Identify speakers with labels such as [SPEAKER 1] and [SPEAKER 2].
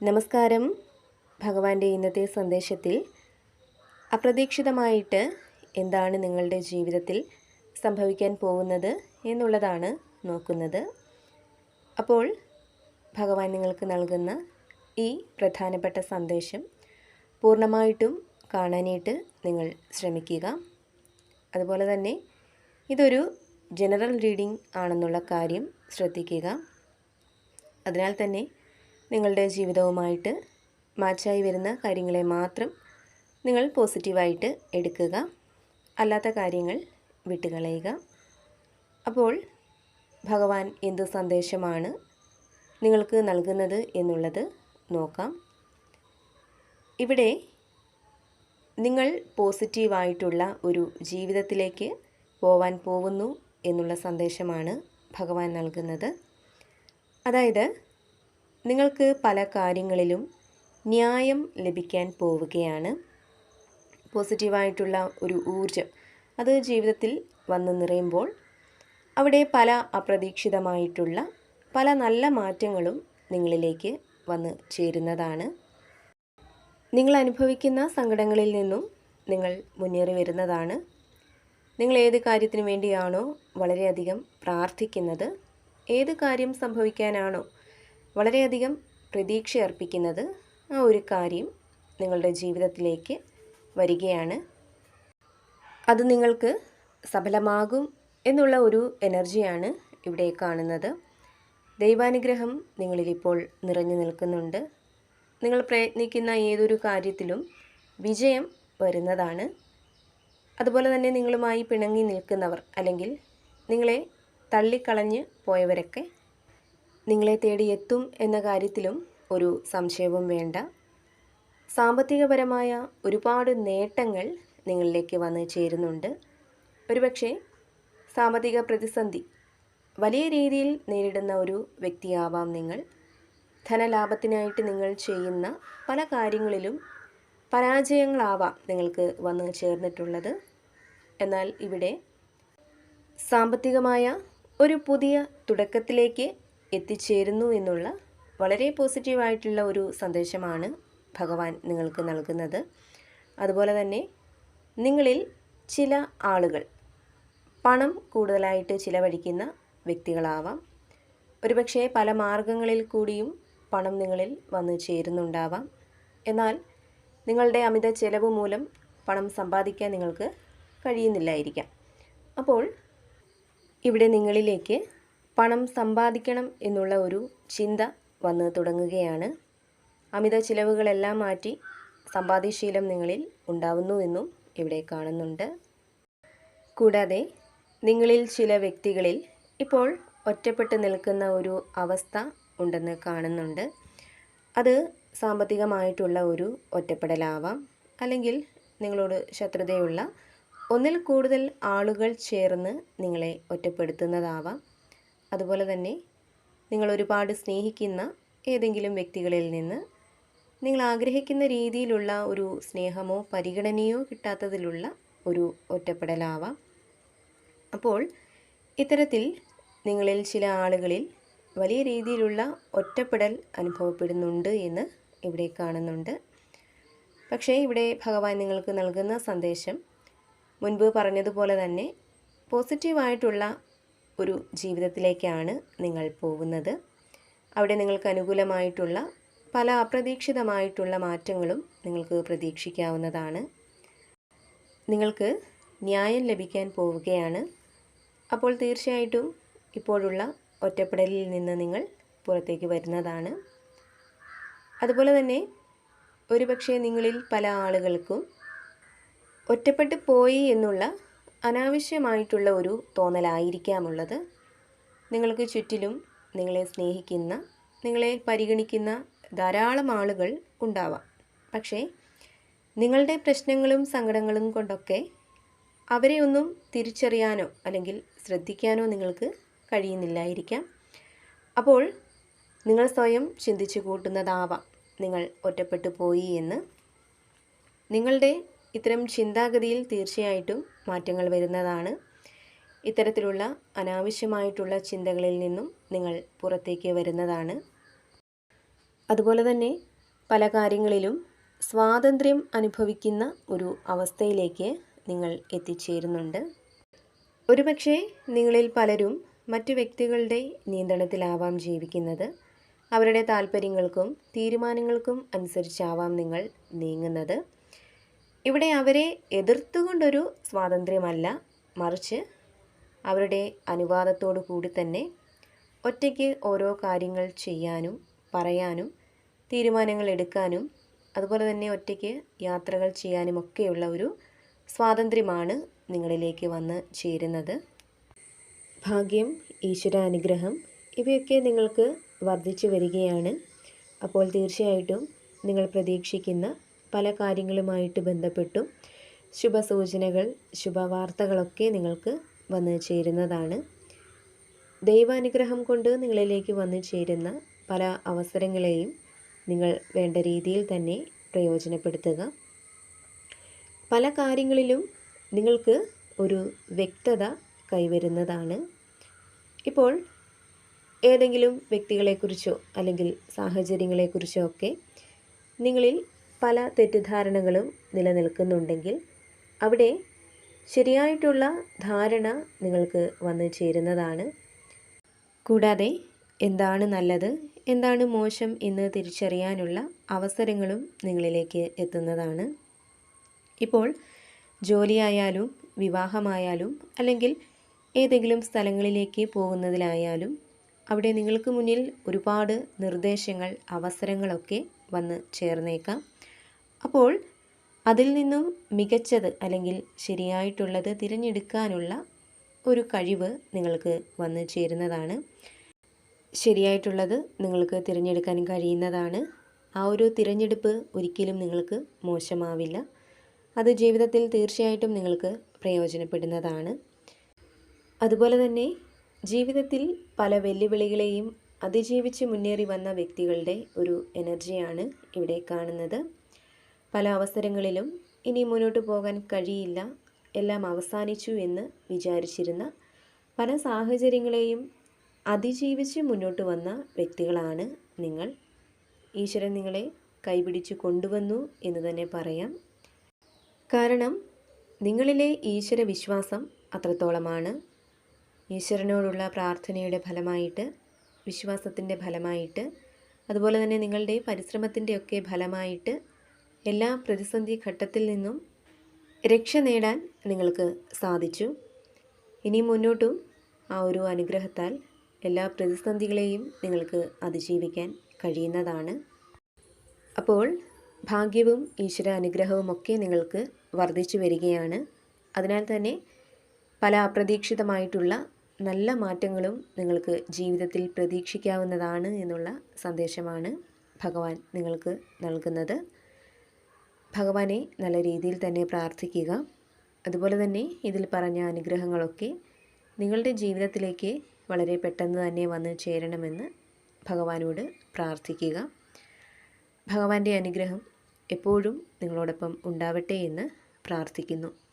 [SPEAKER 1] നമസ്കാരം. ഭഗവാന്റെ ഇന്നത്തെ സന്ദേശത്തിൽ അപ്രതീക്ഷിതമായിട്ട് എന്താണ് നിങ്ങളുടെ ജീവിതത്തിൽ സംഭവിക്കാൻ പോകുന്നത് എന്നുള്ളതാണ് നോക്കുന്നത്. അപ്പോൾ ഭഗവാൻ നിങ്ങൾക്ക് നൽകുന്ന ഈ പ്രധാനപ്പെട്ട സന്ദേശം പൂർണമായിട്ടും കാണാനായിട്ട് നിങ്ങൾ ശ്രമിക്കുക. അതുപോലെ തന്നെ ഇതൊരു ജനറൽ റീഡിംഗ് ആണെന്നുള്ള കാര്യം ശ്രദ്ധിക്കുക. അതിനാൽ തന്നെ നിങ്ങളുടെ ജീവിതവുമായിട്ട് മാച്ചായി വരുന്ന കാര്യങ്ങളെ മാത്രം നിങ്ങൾ പോസിറ്റീവായിട്ട് എടുക്കുക. അല്ലാത്ത കാര്യങ്ങൾ വിട്ടുകളയുക. അപ്പോൾ ഭഗവാൻ എന്ത് സന്ദേശമാണ് നിങ്ങൾക്ക് നൽകുന്നത് എന്നുള്ളത് നോക്കാം. ഇവിടെ നിങ്ങൾ പോസിറ്റീവായിട്ടുള്ള ഒരു ജീവിതത്തിലേക്ക് പോവാൻ പോകുന്നു എന്നുള്ള സന്ദേശമാണ് ഭഗവാൻ നൽകുന്നത്. അതായത് നിങ്ങൾക്ക് പല കാര്യങ്ങളിലും ന്യായം ലഭിക്കാൻ പോവുകയാണ്. പോസിറ്റീവായിട്ടുള്ള ഒരു ഊർജം അത് ജീവിതത്തിൽ വന്നു നിറയുമ്പോൾ അവിടെ പല അപ്രതീക്ഷിതമായിട്ടുള്ള പല നല്ല മാറ്റങ്ങളും നിങ്ങളിലേക്ക് വന്ന് ചേരുന്നതാണ്. നിങ്ങൾ അനുഭവിക്കുന്ന സങ്കടങ്ങളിൽ നിന്നും നിങ്ങൾ മുന്നേറി വരുന്നതാണ്. നിങ്ങൾ ഏത് കാര്യത്തിന് വേണ്ടിയാണോ വളരെയധികം പ്രാർത്ഥിക്കുന്നത് ഏത് കാര്യം സംഭവിക്കാനാണോ വളരെയധികം പ്രതീക്ഷ അർപ്പിക്കുന്നത് ആ ഒരു കാര്യം നിങ്ങളുടെ ജീവിതത്തിലേക്ക് വരികയാണ്. അത് നിങ്ങൾക്ക് സഫലമാകും എന്നുള്ള ഒരു എനർജിയാണ് ഇവിടെ കാണുന്നത്. ദൈവാനുഗ്രഹം നിങ്ങളിലിപ്പോൾ നിറഞ്ഞു നിൽക്കുന്നുണ്ട്. നിങ്ങൾ പ്രയത്നിക്കുന്ന ഏതൊരു കാര്യത്തിലും വിജയം വരുന്നതാണ്. അതുപോലെ തന്നെ നിങ്ങളുമായി പിണങ്ങി നിൽക്കുന്നവർ അല്ലെങ്കിൽ നിങ്ങളെ തള്ളിക്കളഞ്ഞ് പോയവരൊക്കെ നിങ്ങളെ തേടി എത്തും എന്ന കാര്യത്തിലും ഒരു സംശയവും വേണ്ട. സാമ്പത്തികപരമായ ഒരുപാട് നേട്ടങ്ങൾ നിങ്ങളിലേക്ക് വന്ന് ചേരുന്നുണ്ട്. ഒരുപക്ഷെ സാമ്പത്തിക പ്രതിസന്ധി വലിയ രീതിയിൽ നേരിടുന്ന ഒരു വ്യക്തിയാവാം നിങ്ങൾ. ധനലാഭത്തിനായിട്ട് നിങ്ങൾ ചെയ്യുന്ന പല കാര്യങ്ങളിലും പരാജയങ്ങളാവാം നിങ്ങൾക്ക് വന്ന് ചേർന്നിട്ടുള്ളത്. എന്നാൽ ഇവിടെ സാമ്പത്തികമായ ഒരു പുതിയ തുടക്കത്തിലേക്ക് എത്തിച്ചേരുന്നു എന്നുള്ള വളരെ പോസിറ്റീവായിട്ടുള്ള ഒരു സന്ദേശമാണ് ഭഗവാൻ നിങ്ങൾക്ക് നൽകുന്നത്. അതുപോലെ തന്നെ നിങ്ങളിൽ ചില ആളുകൾ പണം കൂടുതലായിട്ട് ചിലവഴിക്കുന്ന വ്യക്തികളാവാം. ഒരുപക്ഷെ പല മാർഗങ്ങളിൽ കൂടിയും പണം നിങ്ങളിൽ വന്നു ചേരുന്നുണ്ടാവാം. എന്നാൽ നിങ്ങളുടെ അമിത ചെലവ് മൂലം പണം സമ്പാദിക്കാൻ നിങ്ങൾക്ക് കഴിയുന്നില്ലായിരിക്കാം. അപ്പോൾ ഇവിടെ നിങ്ങളിലേക്ക് പണം സമ്പാദിക്കണം എന്നുള്ള ഒരു ചിന്ത വന്ന് തുടങ്ങുകയാണ്. അമിത ചിലവുകളെല്ലാം മാറ്റി സമ്പാദ്യശീലം നിങ്ങളിൽ ഉണ്ടാവുന്നു എന്നും ഇവിടെ കാണുന്നുണ്ട്. കൂടാതെ നിങ്ങളിൽ ചില വ്യക്തികളിൽ ഇപ്പോൾ ഒറ്റപ്പെട്ട് നിൽക്കുന്ന ഒരു അവസ്ഥ ഉണ്ടെന്ന് കാണുന്നുണ്ട്. അത് സാമ്പത്തികമായിട്ടുള്ള ഒരു ഒറ്റപ്പെടലാവാം. അല്ലെങ്കിൽ നിങ്ങളോട് ശത്രുതയുള്ള ഒന്നിൽ കൂടുതൽ ആളുകൾ ചേർന്ന് നിങ്ങളെ ഒറ്റപ്പെടുത്തുന്നതാവാം. അതുപോലെ തന്നെ നിങ്ങൾ ഒരുപാട് സ്നേഹിക്കുന്ന ഏതെങ്കിലും വ്യക്തികളിൽ നിന്ന് നിങ്ങൾ ആഗ്രഹിക്കുന്ന രീതിയിലുള്ള ഒരു സ്നേഹമോ പരിഗണനയോ കിട്ടാത്തതിലുള്ള ഒരു ഒറ്റപ്പെടലാവാം. അപ്പോൾ ഇത്തരത്തിൽ നിങ്ങളിൽ ചില ആളുകളിൽ വലിയ രീതിയിലുള്ള ഒറ്റപ്പെടൽ അനുഭവപ്പെടുന്നുണ്ട് എന്ന് ഇവിടെ കാണുന്നുണ്ട്. പക്ഷേ ഇവിടെ ഭഗവാൻ നിങ്ങൾക്ക് നൽകുന്ന സന്ദേശം മുൻപ് പറഞ്ഞതുപോലെ തന്നെ പോസിറ്റീവായിട്ടുള്ള ഒരു ജീവിതത്തിലേക്കാണ് നിങ്ങൾ പോകുന്നത്. അവിടെ നിങ്ങൾക്ക് അനുകൂലമായിട്ടുള്ള പല അപ്രതീക്ഷിതമായിട്ടുള്ള മാറ്റങ്ങളും നിങ്ങൾക്ക് പ്രതീക്ഷിക്കാവുന്നതാണ്. നിങ്ങൾക്ക് ന്യായം ലഭിക്കാൻ പോവുകയാണ്. അപ്പോൾ തീർച്ചയായിട്ടും ഇപ്പോഴുള്ള ഒറ്റപ്പെടലിൽ നിന്ന് നിങ്ങൾ പുറത്തേക്ക് വരുന്നതാണ്. അതുപോലെ തന്നെ ഒരുപക്ഷെ നിങ്ങളിൽ പല ആളുകൾക്കും ഒറ്റപ്പെട്ടു പോയി എന്നുള്ള അനാവശ്യമായിട്ടുള്ള ഒരു തോന്നലായിരിക്കാമുള്ളത്. നിങ്ങൾക്ക് ചുറ്റിലും നിങ്ങളെ സ്നേഹിക്കുന്ന നിങ്ങളെ പരിഗണിക്കുന്ന ധാരാളം ആളുകൾ ഉണ്ടാവാം. പക്ഷേ നിങ്ങളുടെ പ്രശ്നങ്ങളും സങ്കടങ്ങളും കൊണ്ടൊക്കെ അവരെ ഒന്നും തിരിച്ചറിയാനോ അല്ലെങ്കിൽ ശ്രദ്ധിക്കാനോ നിങ്ങൾക്ക് കഴിയുന്നില്ലായിരിക്കാം. അപ്പോൾ നിങ്ങൾ സ്വയം ചിന്തിച്ചു കൂട്ടുന്നതാവാം. നിങ്ങൾ ഒറ്റപ്പെട്ടു പോയി എന്ന്. നിങ്ങളുടെ ഇത്തരം ചിന്താഗതിയിൽ തീർച്ചയായിട്ടും മാറ്റങ്ങൾ വരുന്നതാണ്. ഇത്തരത്തിലുള്ള അനാവശ്യമായിട്ടുള്ള ചിന്തകളിൽ നിന്നും നിങ്ങൾ പുറത്തേക്ക് വരുന്നതാണ്. അതുപോലെ തന്നെ പല കാര്യങ്ങളിലും സ്വാതന്ത്ര്യം അനുഭവിക്കുന്ന ഒരു അവസ്ഥയിലേക്ക് നിങ്ങൾ എത്തിച്ചേരുന്നുണ്ട്. ഒരുപക്ഷെ നിങ്ങളിൽ പലരും മറ്റു വ്യക്തികളുടെ നിയന്ത്രണത്തിലാവാം ജീവിക്കുന്നത്. അവരുടെ താല്പര്യങ്ങൾക്കും തീരുമാനങ്ങൾക്കും അനുസരിച്ചാവാം നിങ്ങൾ നീങ്ങുന്നത്. ഇവിടെ അവരെ എതിർത്തുകൊണ്ടൊരു സ്വാതന്ത്ര്യമല്ല. മറിച്ച് അവരുടെ അനുവാദത്തോടു കൂടി തന്നെ ഒറ്റയ്ക്ക് ഓരോ കാര്യങ്ങൾ ചെയ്യാനും പറയാനും തീരുമാനങ്ങൾ എടുക്കാനും അതുപോലെ തന്നെ ഒറ്റയ്ക്ക് യാത്രകൾ ചെയ്യാനുമൊക്കെയുള്ള ഒരു സ്വാതന്ത്ര്യമാണ് നിങ്ങളിലേക്ക് വന്ന് ചേരുന്നത്. ഭാഗ്യം ഈശ്വരാനുഗ്രഹം ഇവയൊക്കെ നിങ്ങൾക്ക് വർദ്ധിച്ചു വരികയാണ്. അപ്പോൾ തീർച്ചയായിട്ടും നിങ്ങൾ പ്രതീക്ഷിക്കുന്ന പല കാര്യങ്ങളുമായിട്ട് ബന്ധപ്പെട്ടും ശുഭസൂചനകൾ ശുഭവാർത്തകളൊക്കെ നിങ്ങൾക്ക് വന്നു ചേരുന്നതാണ്. ദൈവാനുഗ്രഹം കൊണ്ട് നിങ്ങളിലേക്ക് വന്നു ചേരുന്ന പല അവസരങ്ങളെയും നിങ്ങൾ വേണ്ട രീതിയിൽ തന്നെ പ്രയോജനപ്പെടുത്തുക. പല കാര്യങ്ങളിലും നിങ്ങൾക്ക് ഒരു വ്യക്തത കൈവരുന്നതാണ്. ഇപ്പോൾ ഏതെങ്കിലും വ്യക്തികളെക്കുറിച്ചോ അല്ലെങ്കിൽ സാഹചര്യങ്ങളെക്കുറിച്ചോ ഒക്കെ നിങ്ങളിൽ പല തെറ്റിദ്ധാരണകളും നിലനിൽക്കുന്നുണ്ടെങ്കിൽ അവിടെ ശരിയായിട്ടുള്ള ധാരണ നിങ്ങൾക്ക് വന്നു ചേരുന്നതാണ്. കൂടാതെ എന്താണ് നല്ലത് എന്താണ് മോശം എന്ന് തിരിച്ചറിയാനുള്ള അവസരങ്ങളും നിങ്ങളിലേക്ക് എത്തുന്നതാണ്. ഇപ്പോൾ ജോലിയായാലും വിവാഹമായാലും അല്ലെങ്കിൽ ഏതെങ്കിലും സ്ഥലങ്ങളിലേക്ക് പോകുന്നതിലായാലും അവിടെ നിങ്ങൾക്ക് മുന്നിൽ ഒരുപാട് നിർദ്ദേശങ്ങൾ അവസരങ്ങളൊക്കെ വന്ന് ചേർന്നേക്കാം. അപ്പോൾ അതിൽ നിന്നും മികച്ചത് അല്ലെങ്കിൽ ശരിയായിട്ടുള്ളത് തിരഞ്ഞെടുക്കാനുള്ള ഒരു കഴിവ് നിങ്ങൾക്ക് വന്നു ചേരുന്നതാണ്. ശരിയായിട്ടുള്ളത് നിങ്ങൾക്ക് തിരഞ്ഞെടുക്കാൻ കഴിയുന്നതാണ്. ആ ഒരു തിരഞ്ഞെടുപ്പ് ഒരിക്കലും നിങ്ങൾക്ക് മോശമാവില്ല. അത് ജീവിതത്തിൽ തീർച്ചയായിട്ടും നിങ്ങൾക്ക് പ്രയോജനപ്പെടുന്നതാണ്. അതുപോലെ തന്നെ ജീവിതത്തിൽ പല വെല്ലുവിളികളെയും അതിജീവിച്ച് മുന്നേറി വന്ന വ്യക്തികളുടെ ഒരു എനർജിയാണ് ഇവിടെ കാണുന്നത്. പല അവസരങ്ങളിലും ഇനി മുന്നോട്ട് പോകാൻ കഴിയില്ല. എല്ലാം അവസാനിച്ചു എന്ന് വിചാരിച്ചിരുന്ന പല സാഹചര്യങ്ങളെയും അതിജീവിച്ച് മുന്നോട്ട് വന്ന വ്യക്തികളാണ് നിങ്ങൾ. ഈശ്വരൻ നിങ്ങളെ കൈപിടിച്ച് കൊണ്ടുവന്നു എന്ന് തന്നെ പറയാം. കാരണം നിങ്ങളിലെ ഈശ്വര വിശ്വാസം അത്രത്തോളമാണ്. ഈശ്വരനോടുള്ള പ്രാർത്ഥനയുടെ ഫലമായിട്ട് വിശ്വാസത്തിന്റെ ഫലമായിട്ട് അതുപോലെ തന്നെ നിങ്ങളുടെ പരിശ്രമത്തിന്റെയൊക്കെ ഫലമായിട്ട് എല്ലാ പ്രതിസന്ധി ഘട്ടത്തിൽ നിന്നും രക്ഷ നേടാൻ നിങ്ങൾക്ക് സാധിച്ചു. ഇനി മുന്നോട്ടും ആ ഒരു അനുഗ്രഹത്താൽ എല്ലാ പ്രതിസന്ധികളെയും നിങ്ങൾക്ക് അതിജീവിക്കാൻ കഴിയുന്നതാണ്. അപ്പോൾ ഭാഗ്യവും ഈശ്വര അനുഗ്രഹവും ഒക്കെ നിങ്ങൾക്ക് വർദ്ധിച്ചു വരികയാണ്. അതിനാൽ തന്നെ പല അപ്രതീക്ഷിതമായിട്ടുള്ള നല്ല മാറ്റങ്ങളും നിങ്ങൾക്ക് ജീവിതത്തിൽ പ്രതീക്ഷിക്കാവുന്നതാണ് എന്നുള്ള സന്ദേശമാണ് ഭഗവാൻ നിങ്ങൾക്ക് നൽകുന്നത്. ഭഗവാനെ നല്ല രീതിയിൽ തന്നെ പ്രാർത്ഥിക്കുക. അതുപോലെ തന്നെ ഇതിൽ പറഞ്ഞ അനുഗ്രഹങ്ങളൊക്കെ നിങ്ങളുടെ ജീവിതത്തിലേക്ക് വളരെ പെട്ടെന്ന് തന്നെ വന്ന് ചേരണമെന്ന് ഭഗവാനോട് പ്രാർത്ഥിക്കുക. ഭഗവാന്റെ അനുഗ്രഹം എപ്പോഴും നിങ്ങളോടൊപ്പം ഉണ്ടാവട്ടെ എന്ന് പ്രാർത്ഥിക്കുന്നു.